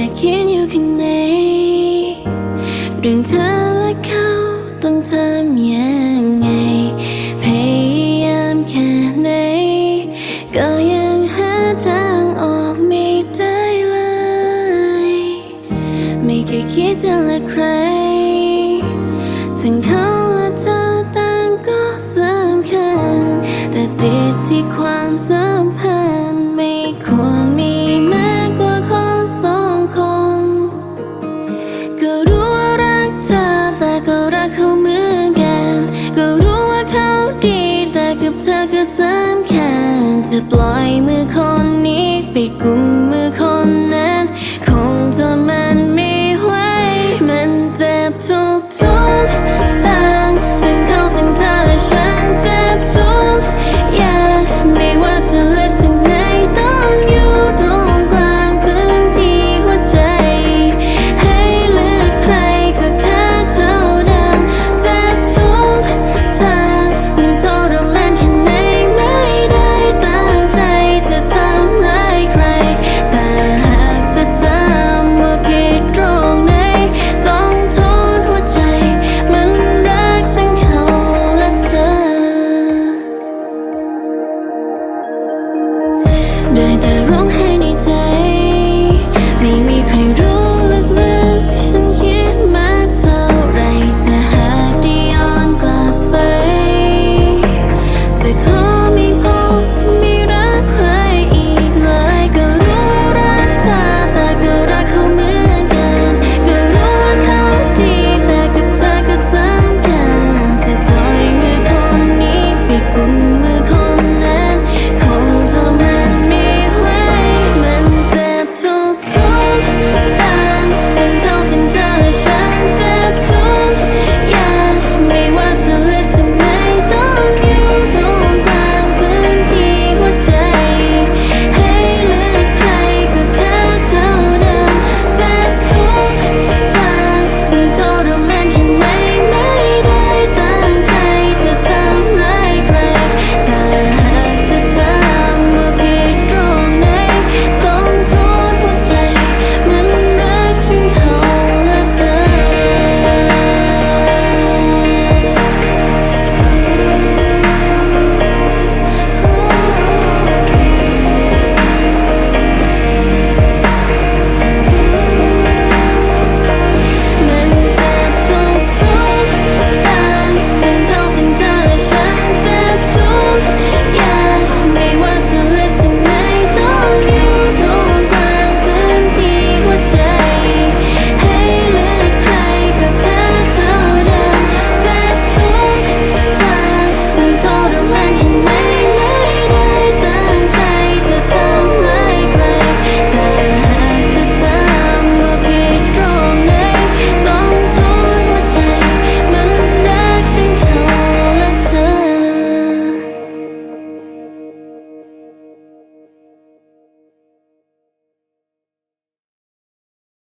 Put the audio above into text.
แต่คิดอยู่ข้างในเรื่องเธอและเขาต้องทำยังไง พยายามแค่ไหน ก็ยังหาทางออกไม่ได้เลย ไม่เคยคิดจะละใคร ทั้งเขาและเธอต่างก็สำคัญ แต่ติดที่ความสัมพันธ์ไม่ควรมี ก็รู้ว่ารักเธอแต่ก็รักเขาเหมือนกัน ก็รู้ว่าเขาดีแต่กับเธอก็สำคัญจะปล่อยมือคนนี้ไปกุมมือคนนั้น คงจะมัน